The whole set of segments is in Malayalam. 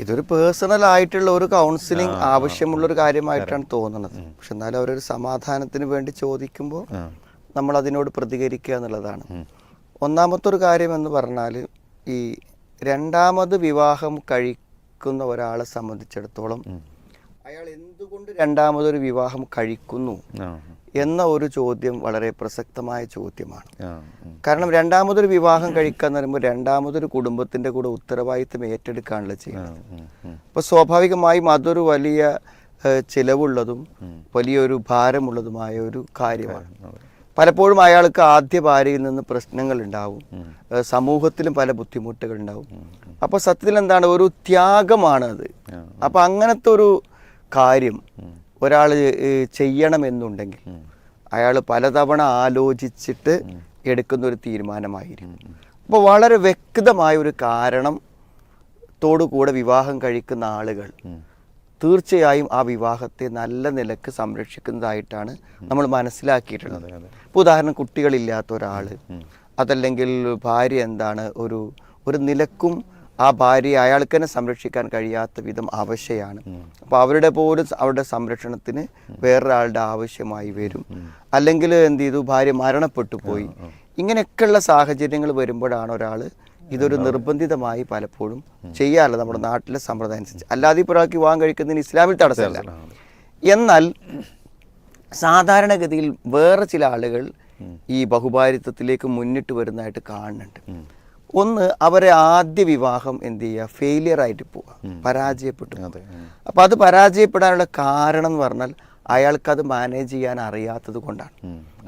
ഇതൊരു പേഴ്സണൽ ആയിട്ടുള്ള ഒരു കൗൺസിലിംഗ് ആവശ്യമുള്ള ഒരു കാര്യമായിട്ടാണ് തോന്നുന്നത്. പക്ഷെ എന്നാലും അവരൊരു സമാധാനത്തിന് വേണ്ടി ചോദിക്കുമ്പോൾ നമ്മൾ അതിനോട് പ്രതികരിക്കുക എന്നുള്ളതാണ്. ഒന്നാമത്തെ ഒരു കാര്യം എന്ന് പറഞ്ഞാൽ ഈ രണ്ടാമത് വിവാഹം കഴിക്കുന്ന ഒരാളെ സംബന്ധിച്ചിടത്തോളം അയാൾ എന്തുകൊണ്ട് രണ്ടാമതൊരു വിവാഹം കഴിക്കുന്നു? എന്ന ഒരു ചോദ്യം വളരെ പ്രസക്തമായ ചോദ്യമാണ്. കാരണം രണ്ടാമതൊരു വിവാഹം കഴിക്കുക എന്ന് പറയുമ്പോൾ രണ്ടാമതൊരു കുടുംബത്തിന്റെ കൂടെ ഉത്തരവാദിത്തം ഏറ്റെടുക്കാനുള്ള ചെയ്യുന്നത് അപ്പൊ. അപ്പോൾ സ്വാഭാവികമായും അതൊരു വലിയ ചിലവുള്ളതും വലിയൊരു ഭാരമുള്ളതുമായ ഒരു കാര്യമാണ്. പലപ്പോഴും അയാൾക്ക് ആദ്യ ഭാര്യയിൽ നിന്ന് പ്രശ്നങ്ങൾ ഉണ്ടാവും സമൂഹത്തിലും പല ബുദ്ധിമുട്ടുകൾ ഉണ്ടാവും അപ്പോൾ സത്യത്തിൽ എന്താണ് ഒരു ത്യാഗമാണ് അത് അപ്പൊ അങ്ങനത്തെ ഒരു കാര്യം ഒരാൾ ചെയ്യണമെന്നുണ്ടെങ്കിൽ അയാൾ പലതവണ ആലോചിച്ചിട്ട് എടുക്കുന്ന ഒരു തീരുമാനമായിരിക്കും. അപ്പോൾ വളരെ വ്യക്തമായ ഒരു കാരണം കൂടെ വിവാഹം കഴിക്കുന്ന ആളുകൾ തീർച്ചയായും ആ വിവാഹത്തെ നല്ല നിലയ്ക്ക് സംരക്ഷിക്കുന്നതായിട്ടാണ് നമ്മൾ മനസ്സിലാക്കിയിട്ടുള്ളത്. ഇപ്പോൾ ഉദാഹരണം കുട്ടികളില്ലാത്ത ഒരാൾ അതല്ലെങ്കിൽ ഭാര്യ എന്താണ് ഒരു ഒരു നിലക്കും ആ ഭാര്യയെ അയാൾക്ക് തന്നെ സംരക്ഷിക്കാൻ കഴിയാത്ത വിധം ആവശ്യമാണ് അപ്പോൾ അവരുടെ പോലും അവരുടെ സംരക്ഷണത്തിന് വേറൊരാളുടെ ആവശ്യമായി വരും. അല്ലെങ്കിൽ എന്ത് ചെയ്തു? ഭാര്യ മരണപ്പെട്ടു പോയി. ഇങ്ങനെയൊക്കെയുള്ള സാഹചര്യങ്ങൾ വരുമ്പോഴാണ് ഒരാൾ ഇതൊരു നിർബന്ധിതമായി പലപ്പോഴും ചെയ്യാറില്ല നമ്മുടെ നാട്ടിലെ സമ്പ്രദായം അനുസരിച്ച്. അല്ലാതെ ഇപ്പോൾ ഒരാൾക്ക് വിവാഹം കഴിക്കുന്നതിന് ഇസ്ലാമിൽ തടസ്സമില്ല. എന്നാൽ സാധാരണഗതിയിൽ വേറെ ചില ആളുകൾ ഈ ബഹുഭാരിത്വത്തിലേക്ക് മുന്നിട്ട് വരുന്നതായിട്ട് കാണുന്നുണ്ട്. ഒന്ന് അവരെ ആദ്യ വിവാഹം എന്ത് ചെയ്യുക? ഫെയിലിയർ ആയിട്ട് പോവുക. പരാജയപ്പെട്ടു അപ്പൊ അപ്പോൾ അത് പരാജയപ്പെടാനുള്ള കാരണം എന്ന് പറഞ്ഞാൽ അയാൾക്ക് അത് മാനേജ് ചെയ്യാൻ അറിയാത്തത് കൊണ്ടാണ്.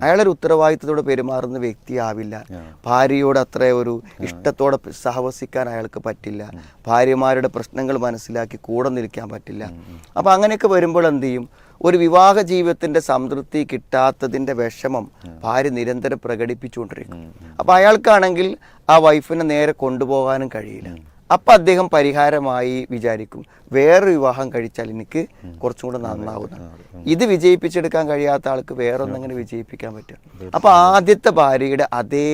അയാളൊരു ഉത്തരവാദിത്തത്തോടെ പെരുമാറുന്ന വ്യക്തിയാവില്ല ഭാര്യയോട് അത്ര ഒരു ഇഷ്ടത്തോടെ സഹവസിക്കാൻ അയാൾക്ക് പറ്റില്ല. ഭാര്യമാരുടെ പ്രശ്നങ്ങൾ മനസ്സിലാക്കി കൂടെ നിൽക്കാൻ പറ്റില്ല. അപ്പോൾ അങ്ങനെയൊക്കെ വരുമ്പോൾ എന്ത് ചെയ്യും? ഒരു വിവാഹ ജീവിതത്തിന്റെ സംതൃപ്തി കിട്ടാത്തതിന്റെ വിഷമം ഭാര്യ നിരന്തരം പ്രകടിപ്പിച്ചുകൊണ്ടിരിക്കും അപ്പോൾ അയാൾക്കാണെങ്കിൽ ആ വൈഫിനെ നേരെ കൊണ്ടുപോകാനും കഴിയില്ല. അപ്പം അദ്ദേഹം പരിഹാരമായി വിചാരിക്കും വേറൊരു വിവാഹം കഴിച്ചാൽ എനിക്ക് കുറച്ചും കൂടെ നന്നാവുന്നതാണ് ഇത് വിജയിപ്പിച്ചെടുക്കാൻ കഴിയാത്ത ആൾക്ക് വേറൊന്നെങ്ങനെ വിജയിപ്പിക്കാൻ പറ്റും? അപ്പൊ ആദ്യത്തെ ഭാര്യയുടെ അതേ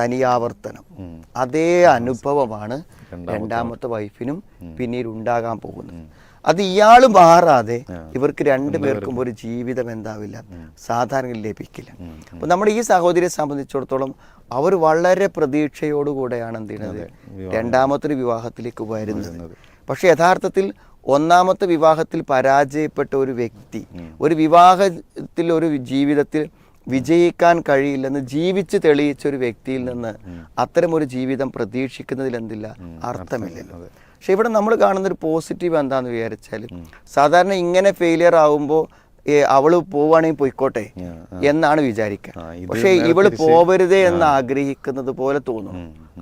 തനിയാവർത്തനം അതേ അനുഭവമാണ് രണ്ടാമത്തെ വൈഫിനും പിന്നീട് ഉണ്ടാകാൻ പോകുന്നത്. അത് ഇയാൾ മാറാതെ ഇവർക്ക് രണ്ടുപേർക്കും ഒരു ജീവിതം എന്താവില്ല. സാധാരണ ലഭിക്കില്ല. അപ്പൊ നമ്മുടെ ഈ സഹോദരിയെ സംബന്ധിച്ചിടത്തോളം അവർ വളരെ പ്രതീക്ഷയോടുകൂടെയാണ് എന്ത് ചെയ്യുന്നത്? രണ്ടാമത്തെ വിവാഹത്തിലേക്ക് വരുന്നത്. പക്ഷെ യഥാർത്ഥത്തിൽ ഒന്നാമത്തെ വിവാഹത്തിൽ പരാജയപ്പെട്ട ഒരു വ്യക്തി ഒരു വിവാഹത്തിൽ ഒരു ജീവിതത്തിൽ വിജയിക്കാൻ കഴിയില്ലെന്ന് ജീവിച്ച് തെളിയിച്ച ഒരു വ്യക്തിയിൽ നിന്ന് അത്തരമൊരു ഒരു ജീവിതം പ്രതീക്ഷിക്കുന്നതിൽ എന്തില്ല? അർത്ഥമില്ലല്ലോ. പക്ഷെ ഇവിടെ നമ്മൾ കാണുന്നൊരു പോസിറ്റീവ് എന്താണെന്ന് വിചാരിച്ചാൽ സാധാരണ ഇങ്ങനെ ഫെയിലിയർ ആവുമ്പോൾ അവൾ പോവാണെങ്കിൽ പോയിക്കോട്ടെ എന്നാണ് വിചാരിക്കുക. പക്ഷേ ഇവൾ പോവരുതേ എന്ന് ആഗ്രഹിക്കുന്നത് പോലെ തോന്നും.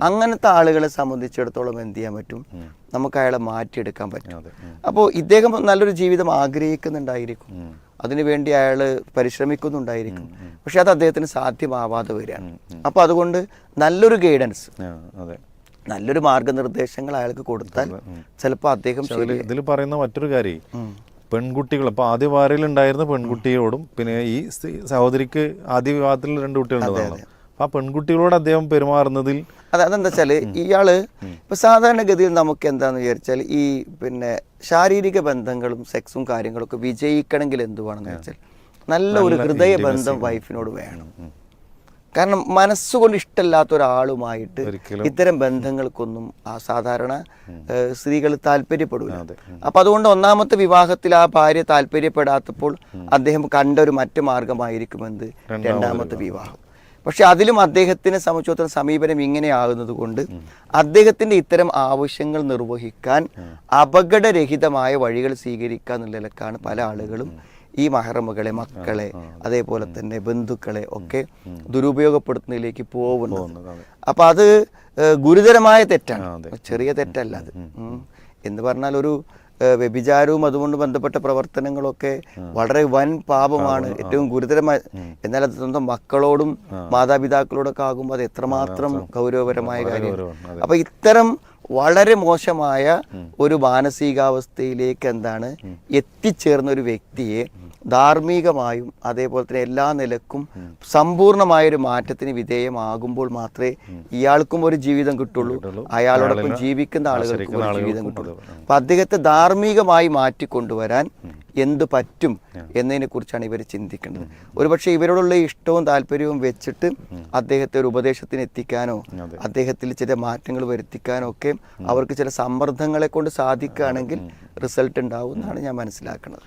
അങ്ങനത്തെ ആളുകളെ സംബന്ധിച്ചിടത്തോളം എന്ത് ചെയ്യാൻ പറ്റും? നമുക്ക് അയാളെ മാറ്റിയെടുക്കാൻ പറ്റും. അപ്പോൾ ഇദ്ദേഹം നല്ലൊരു ജീവിതം ആഗ്രഹിക്കുന്നുണ്ടായിരിക്കും. അതിനുവേണ്ടി അയാൾ പരിശ്രമിക്കുന്നുണ്ടായിരിക്കും. പക്ഷെ അത് അദ്ദേഹത്തിന് സാധ്യമാവാതെ വരികയാണ് അപ്പോൾ അതുകൊണ്ട് നല്ലൊരു ഗൈഡൻസ് നല്ലൊരു മാർഗനിർദ്ദേശങ്ങൾ അയാൾക്ക് കൊടുത്താൽ ചിലപ്പോൾ അദ്ദേഹം ഇതിൽ പറയുന്ന മറ്റൊരു കാര്യം പെൺകുട്ടികൾ അപ്പോൾ ആദ്യ വാരയിൽ ഉണ്ടായിരുന്ന പെൺകുട്ടിയോടും പിന്നെ ഈ സഹോദരിക്ക് ആദ്യ വിവാഹത്തിൽ രണ്ട് കുട്ടികളുണ്ടായിരുന്നു അപ്പൊ ആ പെൺകുട്ടികളോട് അദ്ദേഹം പെരുമാറുന്നതിൽ അത് അതെന്താ വെച്ചാൽ ഇയാൾ ഇപ്പൊ സാധാരണഗതിയിൽ നമുക്ക് എന്താന്ന് വിചാരിച്ചാൽ ഈ പിന്നെ ശാരീരിക ബന്ധങ്ങളും സെക്സും കാര്യങ്ങളൊക്കെ വിജയിക്കണമെങ്കിൽ എന്ത് വേണമെന്ന് വെച്ചാൽ നല്ല ഒരു ഹൃദയ ബന്ധം വൈഫിനോട് വേണം. കാരണം മനസ്സുകൊണ്ട് ഇഷ്ടമല്ലാത്ത ഒരാളുമായിട്ട് ഇത്തരം ബന്ധങ്ങൾക്കൊന്നും ആ സാധാരണ സ്ത്രീകൾ താല്പര്യപ്പെടില്ല അപ്പൊ അതുകൊണ്ട് ഒന്നാമത്തെ വിവാഹത്തിൽ ആ ഭാര്യ താല്പര്യപ്പെടാത്തപ്പോൾ അദ്ദേഹം കണ്ട ഒരു മറ്റു മാർഗമായിരിക്കുമെന്ത് രണ്ടാമത്തെ വിവാഹം. പക്ഷെ അതിലും അദ്ദേഹത്തിനെ സംബന്ധിച്ചിടത്തോളം സമീപനം ഇങ്ങനെയാകുന്നത് കൊണ്ട് അദ്ദേഹത്തിന്റെ ഇത്തരം ആവശ്യങ്ങൾ നിർവഹിക്കാൻ അപകടരഹിതമായ വഴികൾ സ്വീകരിക്കുക എന്നുള്ള നിലക്കാണ് പല ആളുകളും ഈ മഹറമുകളെ മക്കളെ അതേപോലെ തന്നെ ബന്ധുക്കളെ ഒക്കെ ദുരുപയോഗപ്പെടുത്തുന്നതിലേക്ക് പോകുന്നു അപ്പൊ അത് ഗുരുതരമായ തെറ്റാണ്. ചെറിയ തെറ്റല്ല അത്. എന്ന് പറഞ്ഞാൽ ഒരു വ്യഭിചാരവും അതുകൊണ്ട് ബന്ധപ്പെട്ട പ്രവർത്തനങ്ങളൊക്കെ വളരെ വൻ പാപമാണ് ഏറ്റവും ഗുരുതരമായ. എന്നാൽ അത് സ്വന്തം മക്കളോടും മാതാപിതാക്കളോടൊക്കെ ആകുമ്പോൾ അത് എത്രമാത്രം ഗൗരവപരമായ കാര്യമാണ് അപ്പൊ ഇത്തരം വളരെ മോശമായ ഒരു മാനസികാവസ്ഥയിലേക്ക് എന്താണ് എത്തിച്ചേർന്ന ഒരു വ്യക്തിയെ ധാർമ്മികമായും അതേപോലെ തന്നെ എല്ലാ നിലക്കും സമ്പൂർണമായൊരു മാറ്റത്തിന് വിധേയമാകുമ്പോൾ മാത്രമേ ഇയാൾക്കും ഒരു ജീവിതം കിട്ടുള്ളൂ. അയാളോടൊപ്പം ജീവിക്കുന്ന ആളുകൾക്കും ഒരു ജീവിതം കിട്ടുള്ളൂ. അപ്പം അപ്പൊ അദ്ദേഹത്തെ ധാർമ്മികമായി മാറ്റിക്കൊണ്ടുവരാൻ എന്ത് പറ്റും എന്നതിനെ കുറിച്ചാണ് ഇവർ ചിന്തിക്കുന്നത് ഒരുപക്ഷെ ഇവരോടുള്ള ഇഷ്ടവും താല്പര്യവും വെച്ചിട്ട് അദ്ദേഹത്തെ ഒരു ഉപദേശത്തിന് എത്തിക്കാനോ അദ്ദേഹത്തിൽ ചില മാറ്റങ്ങൾ വരുത്തിക്കാനോ ഒക്കെ അവർക്ക് ചില സമ്മർദ്ദങ്ങളെ കൊണ്ട് സാധിക്കുകയാണെങ്കിൽ റിസൾട്ട് ഉണ്ടാവും എന്നാണ് ഞാൻ മനസ്സിലാക്കുന്നത്.